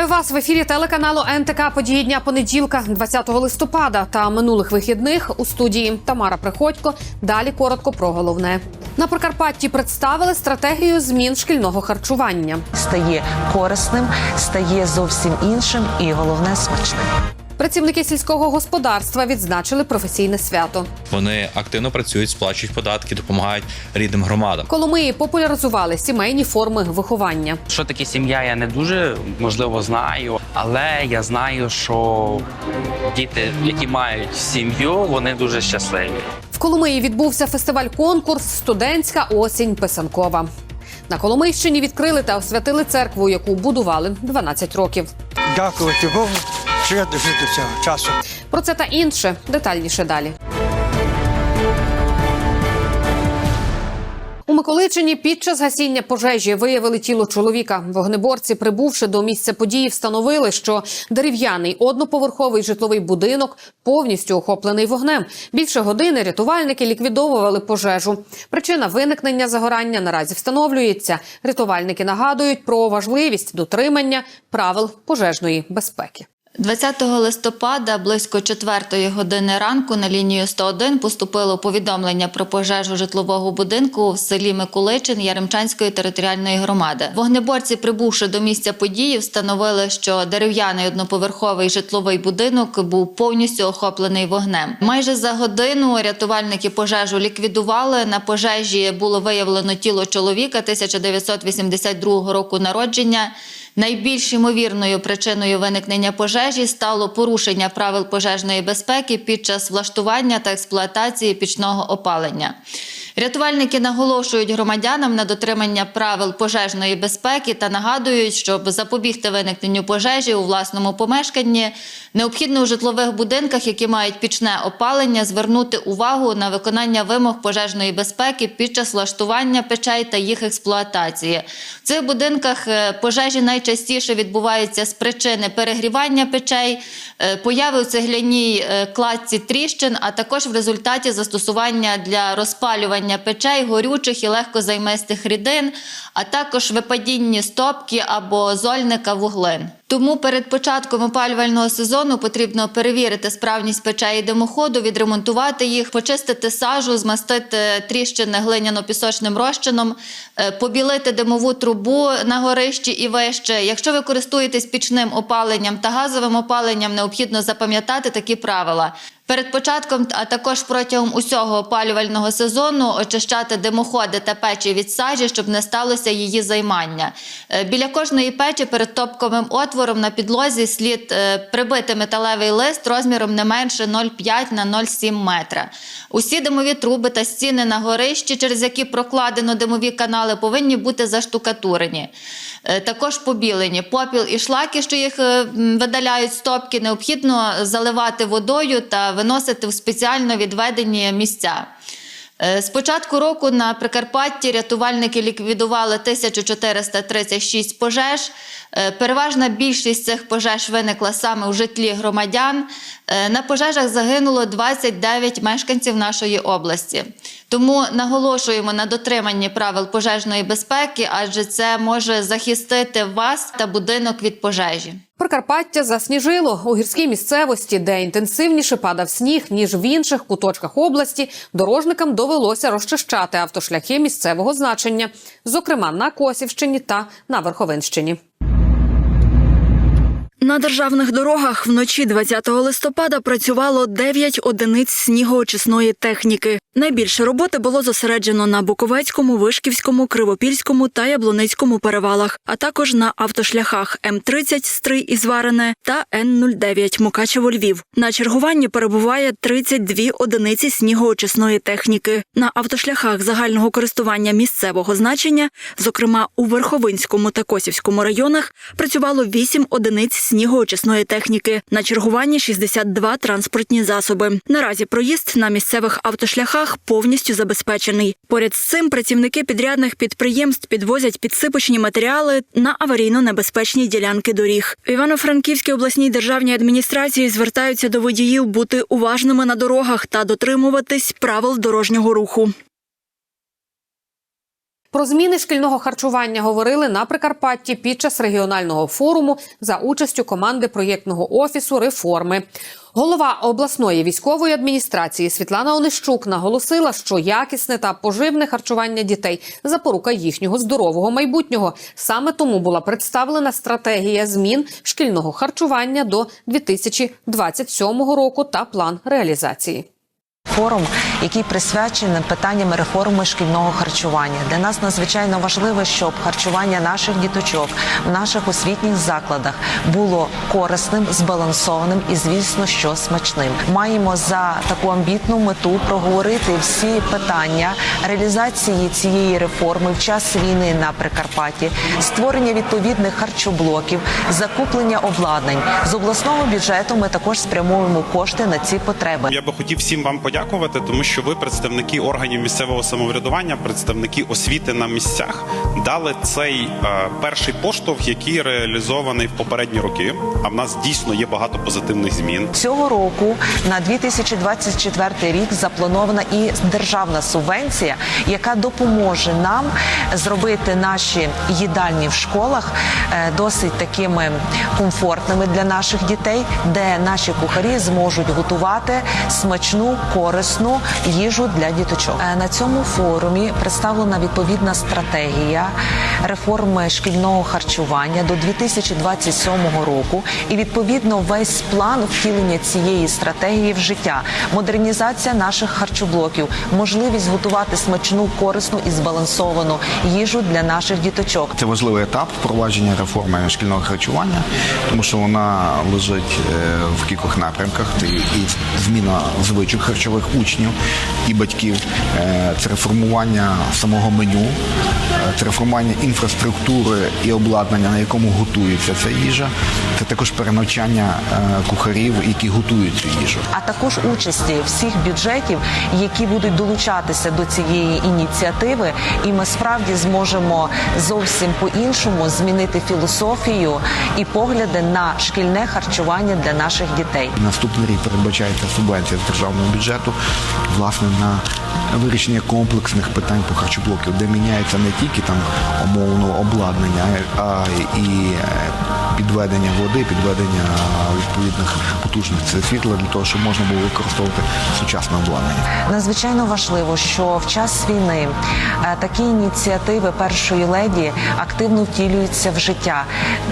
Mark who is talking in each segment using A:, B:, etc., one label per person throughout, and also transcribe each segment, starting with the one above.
A: Вітаю вас в ефірі телеканалу НТК події дня понеділка, 20 листопада та минулих вихідних у студії Тамара Приходько. Далі коротко про головне. На Прикарпатті представили стратегію змін шкільного харчування.
B: стає корисним, стає зовсім іншим і головне смачним.
A: Працівники сільського господарства відзначили професійне свято.
C: Вони активно працюють, сплачують податки, допомагають рідним громадам.
A: Коломиї популяризували сімейні форми виховання.
D: Що таке сім'я, я не дуже можливо знаю, але я знаю, що діти, які мають сім'ю, вони дуже щасливі.
A: В Коломиї відбувся фестиваль-конкурс Студентська осінь писанкова. На Коломийщині відкрили та освятили церкву, яку будували 12 років.
E: Дякувати Богу, що я дожив до цього часу.
A: Про це та інше детальніше далі. У Миколичині під час гасіння пожежі виявили тіло чоловіка. Вогнеборці, прибувши до місця події, встановили, що дерев'яний одноповерховий житловий будинок повністю охоплений вогнем. Більше години рятувальники ліквідовували пожежу. Причина виникнення загорання наразі встановлюється. Рятувальники нагадують про важливість дотримання правил пожежної безпеки.
F: 20 листопада близько 4 години ранку на лінію 101 поступило повідомлення про пожежу житлового будинку в селі Миколичин Яремчанської територіальної громади. Вогнеборці, прибувши до місця події, встановили, що дерев'яний одноповерховий житловий будинок був повністю охоплений вогнем. Майже за годину рятувальники пожежу ліквідували. На пожежі було виявлено тіло чоловіка 1982 року народження. Найбільш ймовірною причиною виникнення пожежі стало порушення правил пожежної безпеки під час влаштування та експлуатації пічного опалення. Рятувальники наголошують громадянам на дотримання правил пожежної безпеки та нагадують, щоб запобігти виникненню пожежі у власному помешканні, необхідно у житлових будинках, які мають пічне опалення, звернути увагу на виконання вимог пожежної безпеки під час влаштування печей та їх експлуатації. В цих будинках е, пожежі найчастіше відбуваються з причини перегрівання печей, е, появи у цегляній е, кладці тріщин, а також в результаті застосування для розпалювання печей горючих і легкозаймистих рідин, а також випадіння стопки або зольника вуглин. Тому перед початком опалювального сезону потрібно перевірити справність печей і димоходу, відремонтувати їх, почистити сажу, змастити тріщини глиняно-пісочним розчином, е, побілити димову трубу на горищі і вище. Якщо ви користуєтесь пічним опаленням та газовим опаленням, необхідно запам'ятати такі правила. Перед початком, а також протягом усього опалювального сезону очищати димоходи та печі від сажі, щоб не сталося її займання. Е, Біля кожної печі перед топковим отвором на підлозі слід е, прибити металевий лист розміром не менше 0,5 на 0,7 метра. Усі димові труби та стіни на горищі, через які прокладено димові канали, повинні бути заштукатурені. Е, Також побілені попіл і шлаки, що їх е, видаляють стопки, необхідно заливати водою та виносити в спеціально відведені місця. Е, З початку року на Прикарпатті рятувальники ліквідували 1436 пожеж. Е, Переважна більшість цих пожеж виникла саме у житлі громадян. Е, На пожежах загинуло 29 мешканців нашої області. Тому наголошуємо на дотриманні правил пожежної безпеки, адже це може захистити вас та будинок від пожежі.
A: Прикарпаття засніжило у гірській місцевості, де інтенсивніше падав сніг ніж в інших куточках області. Дорожникам довелося розчищати автошляхи місцевого значення, зокрема на Косівщині та на Верховинщині.
G: На державних дорогах вночі 20 листопада працювало 9 одиниць снігоочисної техніки. Найбільше роботи було зосереджено на Буковецькому, Вишківському, Кривопільському та Яблуницькому перевалах, а також на автошляхах М30 Стрий і Зварене та Н09 Мукачево Львів. На чергуванні перебуває 32 одиниці снігоочисної техніки. На автошляхах загального користування місцевого значення, зокрема у Верховинському та Косівському районах, працювало 8 одиниць снігоочисної техніки. На чергуванні 62 транспортні засоби. Наразі проїзд на місцевих автошляхах повністю забезпечений. Поряд з цим працівники підрядних підприємств підвозять підсипочні матеріали на аварійно-небезпечні ділянки доріг. В Івано-Франківській обласній державній адміністрації звертаються до водіїв бути уважними на дорогах та дотримуватись правил дорожнього руху.
A: Про зміни шкільного харчування говорили на Прикарпатті під час регіонального форуму за участю команди проєктного офісу реформи. Голова обласної військової адміністрації Світлана Онищук наголосила, що якісне та поживне харчування дітей запорука їхнього здорового майбутнього. Саме тому була представлена стратегія змін шкільного харчування до 2027 року та план реалізації.
B: Форум, який присвячений питанням реформи шкільного харчування. Для нас надзвичайно важливо, щоб харчування наших діточок в наших освітніх закладах було корисним, збалансованим і, звісно, що смачним. Маємо за таку амбітну мету проговорити всі питання реалізації цієї реформи в час війни на Прикарпатті, створення відповідних харчоблоків, закуплення обладнань з обласного бюджету. Ми також спрямовуємо кошти на ці потреби.
H: Я би хотів всім вам подякувати, тому що ви представники органів місцевого самоврядування, представники освіти на місцях, дали цей е, перший поштовх, який реалізований в попередні роки. А в нас дійсно є багато позитивних змін.
B: Цього року на 2024 рік запланована і державна субвенція, яка допоможе нам зробити наші їдальні в школах е, досить такими комфортними для наших дітей, де наші кухарі зможуть готувати смачну, корисну їжу для діточок. Е, На цьому форумі представлена відповідна стратегія реформи шкільного харчування до 2027 року, і відповідно весь план втілення цієї стратегії в життя, модернізація наших харчоблоків, можливість готувати смачну, корисну і збалансовану їжу для наших діточок.
I: Це важливий етап впровадження реформи шкільного харчування, тому що вона лежить е, в кількох напрямках. І зміна звичок харчових учнів і батьків, е, це реформування самого меню, е, це реформування інфраструктури і обладнання, на якому готується ця їжа. Це також перенавчання е, кухарів, які готують цю їжу.
B: а також участі всіх бюджетів, які будуть долучатися до цієї ініціативи, і ми справді зможемо зовсім по-іншому змінити філософію і погляди на шкільне харчування для наших дітей.
I: Наступний рік передбачається субвенція з державного бюджету власне на вирішення комплексних питань по харчоблоків, де міняється не тільки там умовно обладнання, і е, підведення води, підведення відповідних потужних світла для того, щоб можна було використовувати сучасне обладнання.
B: Надзвичайно важливо, що в час війни е, такі ініціативи першої леді активно втілюються в життя.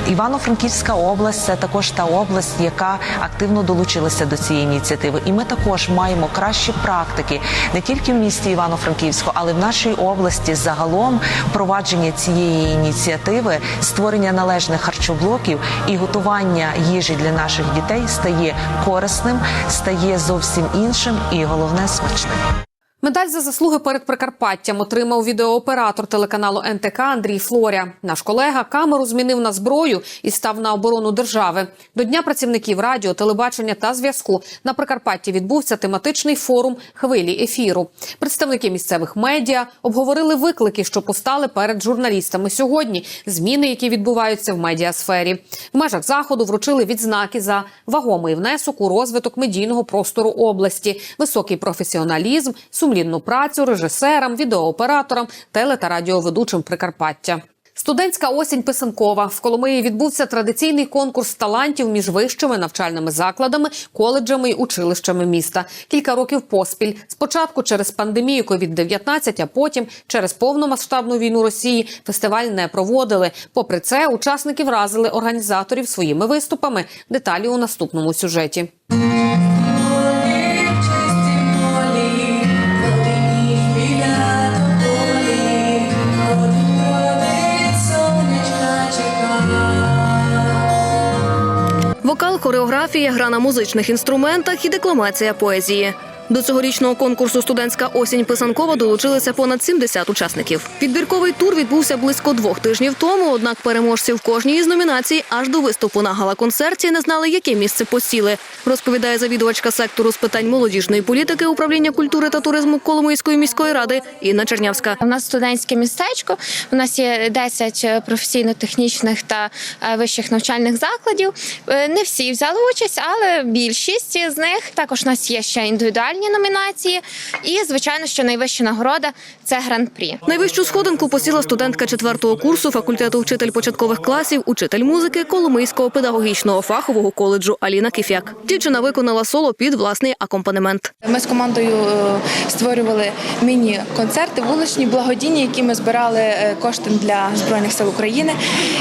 B: Івано-Франківська область це також та область, яка активно долучилася до цієї ініціативи. І ми також маємо кращі практики не тільки в місті Івано-Франківську, але в нашій області загалом впровадження цієї ініціативи, створення належних харчоблоків і готування їжі для наших дітей стає корисним, стає зовсім іншим і головне смачним.
A: Медаль за заслуги перед Прикарпаттям отримав відеооператор телеканалу НТК Андрій Флоря. Наш колега камеру змінив на зброю і став на оборону держави. До Дня працівників радіо, телебачення та зв'язку на Прикарпатті відбувся тематичний форум хвилі ефіру. Представники місцевих медіа обговорили виклики, що постали перед журналістами сьогодні. Зміни, які відбуваються в медіасфері. В межах заходу вручили відзнаки за вагомий внесок у розвиток медійного простору області, високий професіоналізм, сумлінну працю режисерам, відеооператорам, теле та радіоведучим Прикарпаття. Студентська осінь писанкова в Коломиї відбувся традиційний конкурс талантів між вищими навчальними закладами, коледжами й училищами міста. Кілька років поспіль. Спочатку через пандемію COVID-19, а потім через повномасштабну війну Росії фестиваль не проводили. Попри це, учасники вразили організаторів своїми виступами. Деталі у наступному сюжеті.
J: Вокал, хореографія, гра на музичних інструментах і декламація поезії. До цьогорічного конкурсу Студентська осінь писанкова долучилися понад 70 учасників. Підбірковий тур відбувся близько двох тижнів тому. Однак переможці в кожній із номінацій аж до виступу на гала-концерті не знали, яке місце посіли. Розповідає завідувачка сектору з питань молодіжної політики управління культури та туризму Коломийської міської ради Інна Чернявська.
K: У нас студентське містечко. У нас є 10 професійно-технічних та е, вищих навчальних закладів. Е, Не всі взяли участь, але більшість з них також у нас є ще індивідуальні індивідуальні номінації. І, звичайно, що найвища нагорода це гран-прі.
J: Найвищу сходинку посіла студентка четвертого курсу факультету вчитель початкових класів, учитель музики Коломийського педагогічного фахового коледжу Аліна Кіфяк. Дівчина виконала соло під власний акомпанемент.
L: Ми з командою е, створювали міні-концерти вуличні, благодійні, які ми збирали е, кошти для збройних сил України.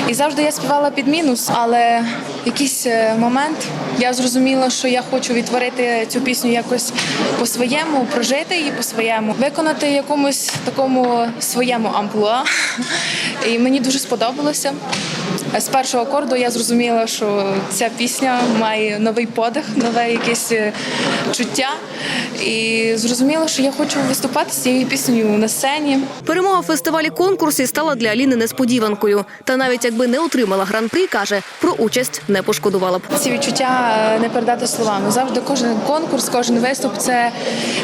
L: І завжди я співала під мінус, але в якийсь е, момент я зрозуміла, що я хочу відтворити цю пісню якось по-своєму, прожити її по-своєму, виконати якомусь такому своєму амплуа. І мені дуже сподобалося. З першого акорду я зрозуміла, що ця пісня має новий подих, нове якесь е, чуття. І зрозуміла, що я хочу виступати з цією піснею на сцені.
J: Перемога в фестивалі конкурсі стала для Аліни несподіванкою. Та навіть якби не отримала гран-прі, каже, про участь не пошкодувала б.
L: Ці відчуття е, не передати словами. Завжди кожен конкурс, кожен виступ це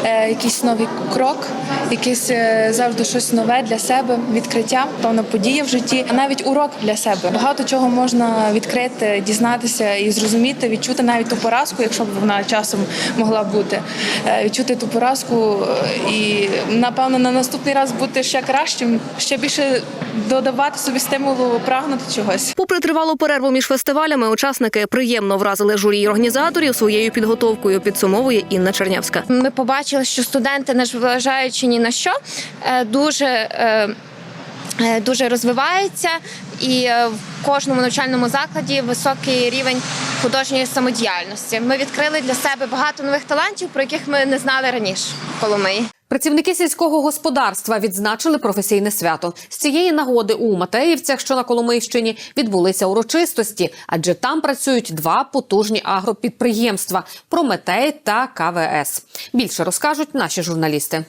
L: е, якийсь новий крок, якийсь е, завжди щось нове для себе, відкриття, певна подія в житті, а навіть урок для себе. Багато чого можна відкрити, дізнатися і зрозуміти, відчути навіть ту поразку, якщо б вона часом могла бути. Е, Відчути ту поразку і напевно на наступний раз бути ще кращим, ще більше додавати собі стимулу прагнути чогось.
J: Попри тривалу перерву між фестивалями, учасники приємно вразили журі й організаторів своєю підготовкою. Підсумовує Інна Чернявська.
K: Ми побачили, що студенти, не зважаючи ні на що, е, дуже. е, е, Дуже розвиваються, і в кожному навчальному закладі високий рівень художньої самодіяльності. Ми відкрили для себе багато нових талантів, про яких ми не знали раніше в Коломиї.
A: Працівники сільського господарства відзначили професійне свято. З цієї нагоди у Матеївцях, що на Коломийщині, відбулися урочистості, адже там працюють два потужні агропідприємства Прометей та КВС. Більше розкажуть наші журналісти.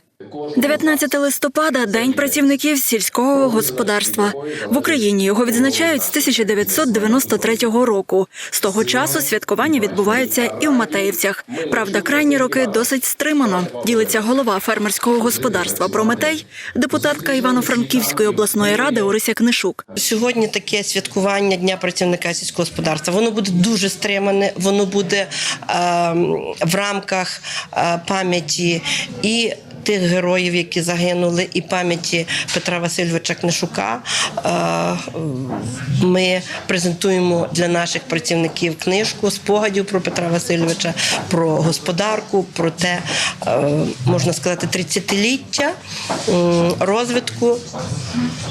G: 19 листопада день працівників сільського господарства в Україні. Його відзначають з 1993 року. З того часу святкування відбуваються і в Матеївцях. Правда, крайні роки досить стримано. Ділиться голова фермерського господарства Прометей, депутатка Івано-Франківської обласної ради Орися Книшук.
M: Сьогодні таке святкування Дня працівника сільського господарства. Воно буде дуже стримане, воно буде е, в рамках е, пам'яті і. Тих героїв, які загинули, і пам'яті Петра Васильовича Книшука, Е, ми презентуємо для наших працівників книжку спогадів про Петра Васильовича, про господарку, про те, е, можна сказати, 30-ліття розвитку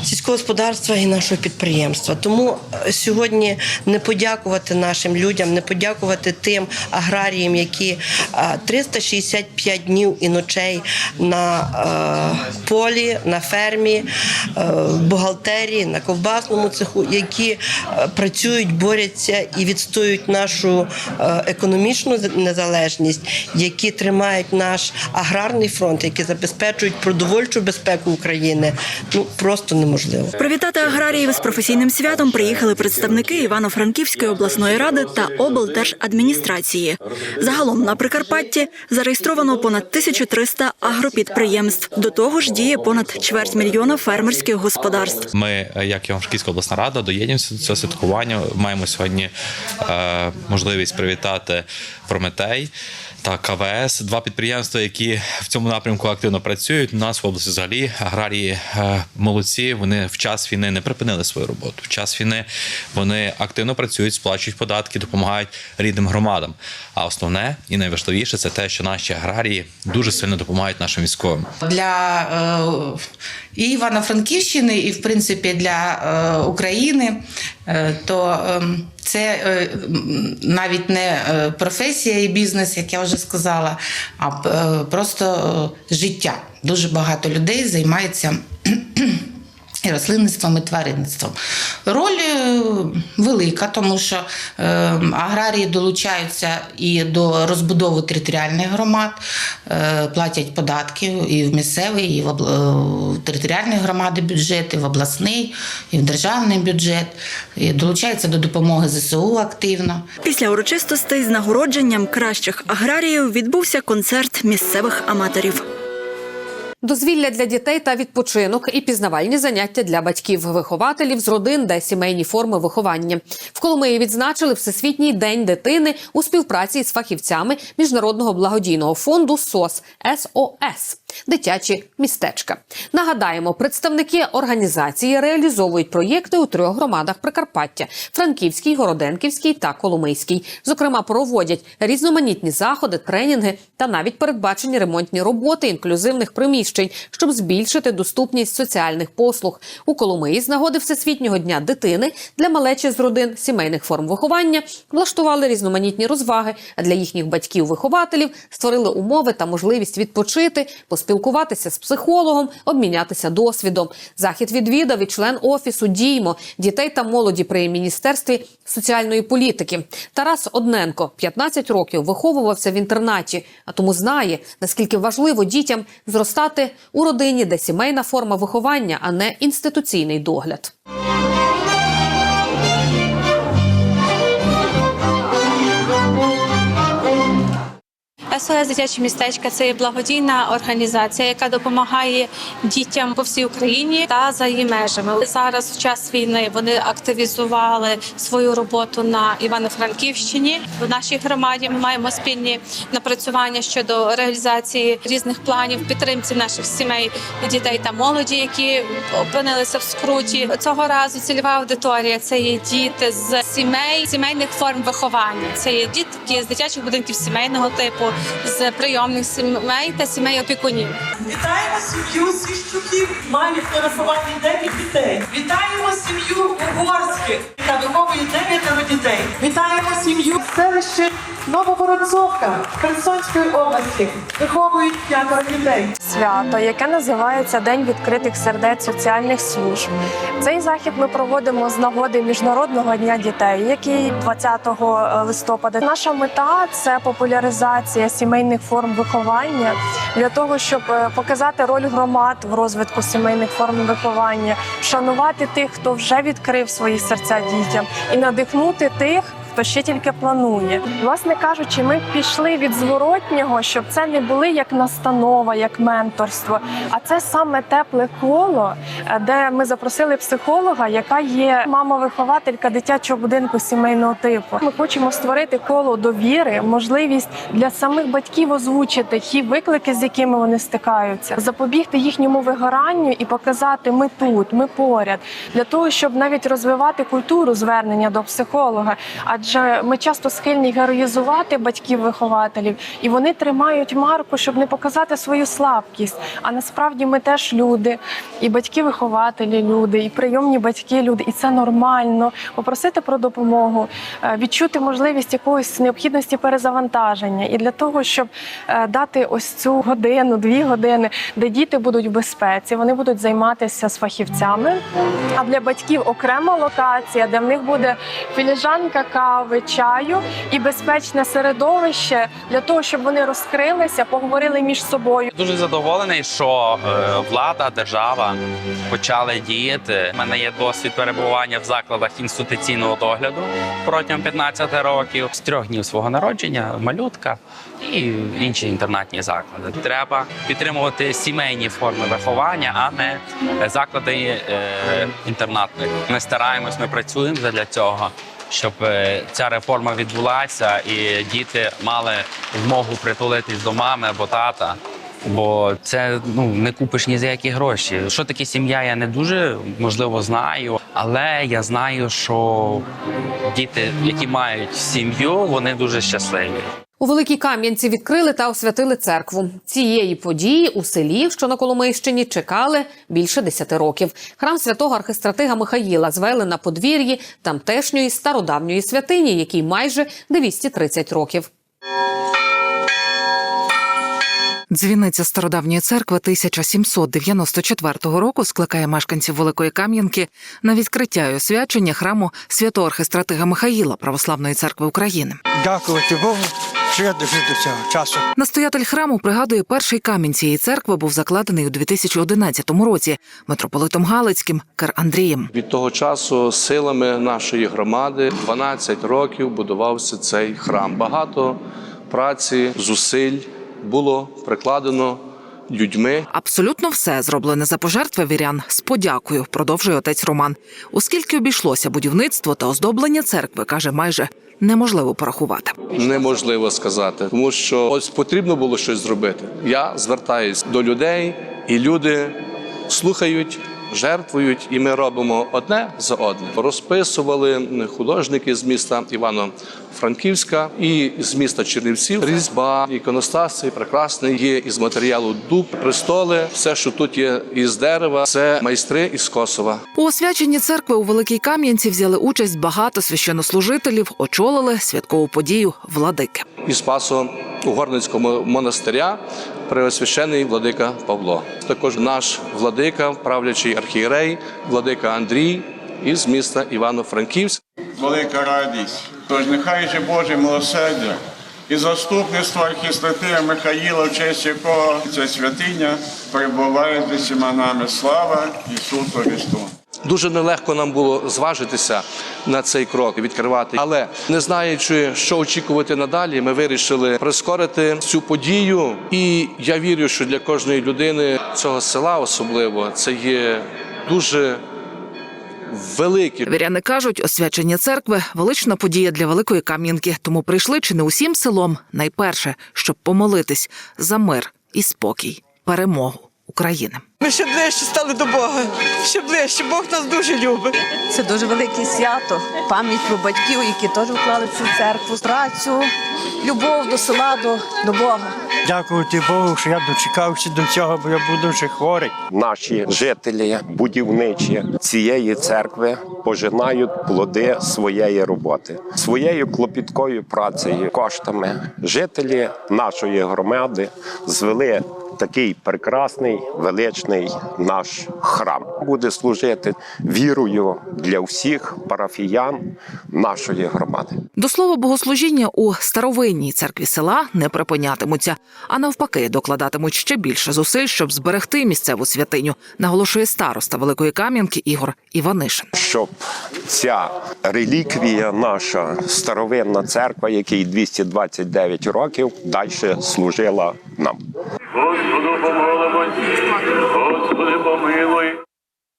M: сільського господарства і нашого підприємства. Тому сьогодні не подякувати нашим людям, не подякувати тим аграріям, які е, 365 днів і ночей на е, полі, на фермі, е, бухгалтерії, на ковбасному цеху, які е, працюють, борються і відстоюють нашу е, економічну незалежність, які тримають наш аграрний фронт, які забезпечують продовольчу безпеку України. Ну просто неможливо.
G: Привітати аграріїв з професійним святом приїхали представники Івано-Франківської обласної ради та облдержадміністрації. Загалом на Прикарпатті зареєстровано понад 1300 агропідприємств. До того ж діє понад чверть мільйона фермерських господарств.
C: Ми, як Івано-Франківська обласна рада, доєднуємося до цього святкування. Маємо сьогодні е, можливість привітати Прометей. Та КВС два підприємства, які в цьому напрямку активно працюють. У нас в області взагалі аграрії е, молодці. Вони в час війни не припинили свою роботу. В час війни вони активно працюють, сплачують податки, допомагають рідним громадам. А основне і найважливіше це те, що наші аграрії дуже сильно допомагають нашим військовим.
N: для е, і Івано-Франківщини, і в принципі для е, України, е, то е, це е, навіть не е, професія і бізнес, як я вже сказала, а е, просто е, життя. Дуже багато людей займається. І рослинництвом і тваринництвом. Роль е, велика, тому що е, аграрії долучаються і до розбудови територіальних громад, е, платять податки і в місцевий, і в е, в територіальні громади бюджет, і в обласний, і в державний бюджет, і долучаються до допомоги ЗСУ активно.
G: Після урочистостей з нагородженням кращих аграріїв відбувся концерт місцевих аматорів.
A: Дозвілля для дітей та відпочинок і пізнавальні заняття для батьків, вихователів з родин, де сімейні форми виховання. В Коломиї відзначили Всесвітній день дитини у співпраці з фахівцями міжнародного благодійного фонду СОС СОС дитячі містечка. Нагадаємо, представники організації реалізовують проєкти у трьох громадах Прикарпаття: Франківській, Городенківській та Коломийській. Зокрема, проводять різноманітні заходи, тренінги та навіть передбачені ремонтні роботи інклюзивних приміщень, щоб збільшити доступність соціальних послуг. У Коломиї з нагоди Всесвітнього дня дитини для малечі з родин сімейних форм виховання влаштували різноманітні розваги. А для їхніх батьків-вихователів створили умови та можливість відпочити, поспілкуватися з психологом, обмінятися досвідом. Захід відвідав і член офісу Діймо дітей та молоді при міністерстві соціальної політики. Тарас Одненко 15 років виховувався в інтернаті, а тому знає наскільки важливо дітям зростати у родині, де сімейна форма виховання, а не інституційний догляд.
O: СОС дитячі містечка це є благодійна організація, яка допомагає дітям по всій Україні та за її межами. Зараз в час війни вони активізували свою роботу на Івано-Франківщині. В нашій громаді ми маємо спільні напрацювання щодо реалізації різних планів підтримці наших сімей, дітей та молоді, які опинилися в скруті. Цього разу цільова аудиторія це є діти з сімей, сімейних форм виховання. Це є дітки з дитячих будинків сімейного типу, з прийомних сімей та сімей опікунів.
P: Вітаємо сім'ю Свіщуків, мамі фотографувати 9 дітей. Вітаємо сім'ю Угорських, яка виховує дев'ятеро дітей. Вітаємо сім'ю селище Нововоронцовка Херсонської області. Виховують п'ятеро дітей.
Q: свято, яке називається День відкритих сердець соціальних служб. Цей захід ми проводимо з нагоди Міжнародного дня дітей, який 20 листопада. Наша мета це популяризація сімейних форм виховання для того, щоб е, показати роль громад в розвитку сімейних форм виховання, шанувати тих, хто вже відкрив свої серця дітям, і надихнути тих хто ще тільки планує. Власне кажучи, ми пішли від зворотнього, щоб це не були як настанова, як менторство, а це саме тепле коло, е, де ми запросили психолога, яка є мама-вихователька дитячого будинку сімейного типу. Ми хочемо створити коло довіри, можливість для самих батьків озвучити ті виклики, з якими вони стикаються, запобігти їхньому вигоранню і показати ми тут, ми поряд, для того, щоб навіть розвивати культуру звернення до психолога. Адже ми часто схильні героїзувати батьків-вихователів, і вони тримають марку, щоб не показати свою слабкість. А насправді ми теж люди, і батьки-вихователі люди, і прийомні батьки люди, і це нормально. Попросити про допомогу, е, відчути можливість якоїсь необхідності перезавантаження. І для того, щоб е, дати ось цю годину, дві години, де діти будуть в безпеці, вони будуть займатися з фахівцями. А для батьків окрема локація, де в них буде філіжанка кави, чаю і безпечне середовище для того, щоб вони розкрилися, поговорили між собою.
D: Дуже задоволений, що е, влада, держава почали діяти. У мене є досвід перебування в закладах інституційного догляду протягом 15 років з трьох днів свого народження, малютка і інші інтернатні заклади. Треба підтримувати сімейні форми виховання, а не заклади е, інтернатних. Ми стараємось, ми працюємо для цього. Щоб е, ця реформа відбулася і діти мали змогу притулитись до мами або тата. Бо це ну не купиш ні за які гроші. Що таке сім'я, я не дуже можливо знаю, але я знаю, що діти, які мають сім'ю, вони дуже щасливі.
A: У Великій Кам'янці відкрили та освятили церкву. Цієї події у селі, що на Коломийщині, чекали більше десяти років. Храм святого архистратига Михаїла звели на подвір'ї тамтешньої стародавньої святині, якій майже 230 років.
R: Дзвіниця стародавньої церкви 1794 року скликає мешканців Великої Кам'янки на відкриття і освячення храму святого архистратига Михаїла Православної церкви України.
E: Дякувати Богу, що я дожив до цього часу.
R: Настоятель храму пригадує, перший камінь цієї церкви був закладений у 2011 році митрополитом Галицьким Кер Андрієм.
S: Від того часу силами нашої громади 12 років будувався цей храм. Багато праці, зусиль було прикладено людьми.
R: Абсолютно все зроблене за пожертви вірян з подякою, продовжує отець Роман. Оскільки обійшлося будівництво та оздоблення церкви, каже, майже неможливо порахувати.
S: Неможливо сказати, тому що ось потрібно було щось зробити. Я звертаюсь до людей, і люди слухають. Жертвують, і ми робимо одне за одним. Розписували художники з міста Івано-Франківська і з міста Чернівців. Різьба, іконостаси прекрасний є із матеріалу дуб, престоли. Все, що тут є із дерева, це майстри із Косова.
R: У освяченні церкви у Великій Кам'янці взяли участь багато священнослужителів, очолили святкову подію владики.
S: із Спасо Угорницького монастиря преосвящений владика Павло. Також наш владика, правлячий архієрей, владика Андрій із міста Івано-Франківськ.
T: велика радість. Тож нехай же Боже милосердя і заступництво архістратира Михаїла, в честь якого ця святиня перебуває з усіма нами. Слава Ісусу Христу!
S: Дуже нелегко нам було зважитися на цей крок, відкривати. Але не знаючи, що очікувати надалі, ми вирішили прискорити цю подію. І я вірю, що для кожної людини цього села особливо це є дуже велике.
R: Віряни кажуть, освячення церкви велична подія для Великої Кам'янки, тому прийшли чи не усім селом найперше, щоб помолитись за мир і спокій, перемогу України.
U: Ми ще ближче стали до Бога. Ще ближче. Бог нас дуже любить.
V: Це дуже велике свято, пам'ять про батьків, які теж вклали в цю церкву, працю, любов до села, до, до Бога.
E: Дякувати Богу, що я дочекався до цього, бо я був дуже хворий.
W: Наші жителі будівничі цієї церкви пожинають плоди своєї роботи, своєю клопіткою працею, коштами. Жителі нашої громади звели такий прекрасний величний наш храм. Буде служити вірою для всіх парафіян нашої громади.
R: До слова, богослужіння у старовинній церкві села не припинятимуться, а навпаки, докладатимуть ще більше зусиль, щоб зберегти місцеву святиню, наголошує староста Великої Кам'янки Ігор Іванишин.
W: щоб ця реліквія, наша старовинна церква, якій 229 років, далі служила нам.
X: Господу помолимось, Господи помилуй.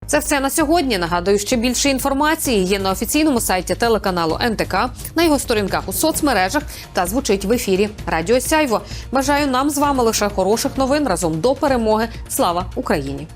A: Це все на сьогодні. Нагадую, ще більше інформації є на офіційному сайті телеканалу НТК, на його сторінках у соцмережах та звучить в ефірі Радіо Сяйво. Бажаю нам з вами лише хороших новин разом до перемоги. Слава Україні!